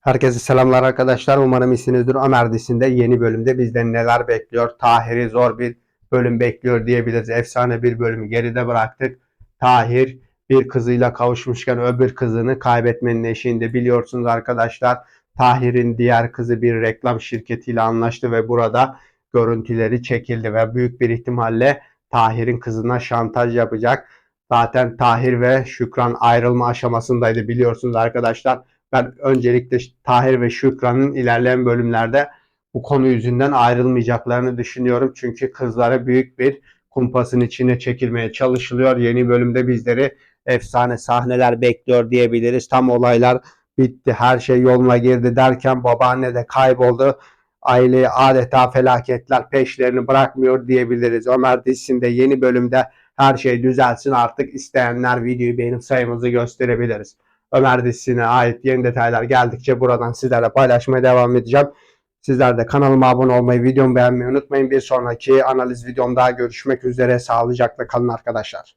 Herkese selamlar arkadaşlar. Umarım iyisinizdir. Ömer dizisinde yeni bölümde bizden neler bekliyor? Tahir'i zor bir bölüm bekliyor diyebiliriz. Efsane bir bölümü geride bıraktık. Tahir bir kızıyla kavuşmuşken öbür kızını kaybetmenin eşiğinde biliyorsunuz arkadaşlar. Tahir'in diğer kızı bir reklam şirketiyle anlaştı ve burada görüntüleri çekildi ve büyük bir ihtimalle Tahir'in kızına şantaj yapacak. Zaten Tahir ve Şükran ayrılma aşamasındaydı biliyorsunuz arkadaşlar. Ben öncelikle Tahir ve Şükran'ın ilerleyen bölümlerde bu konu yüzünden ayrılmayacaklarını düşünüyorum. Çünkü kızları büyük bir kumpasın içine çekilmeye çalışılıyor. Yeni bölümde bizleri efsane sahneler bekliyor diyebiliriz. Tam olaylar bitti, her şey yoluna girdi derken babaanne de kayboldu. Aileye adeta felaketler peşlerini bırakmıyor diyebiliriz. Ömer dizisinde yeni bölümde her şey düzelsin artık isteyenler videoyu beğenip sayımızı gösterebiliriz. Ömer dizisine ait yeni detaylar geldikçe buradan sizlerle paylaşmaya devam edeceğim. Sizler de kanalıma abone olmayı, videomu beğenmeyi unutmayın. Bir sonraki analiz videomda görüşmek üzere. Sağlıcakla kalın arkadaşlar.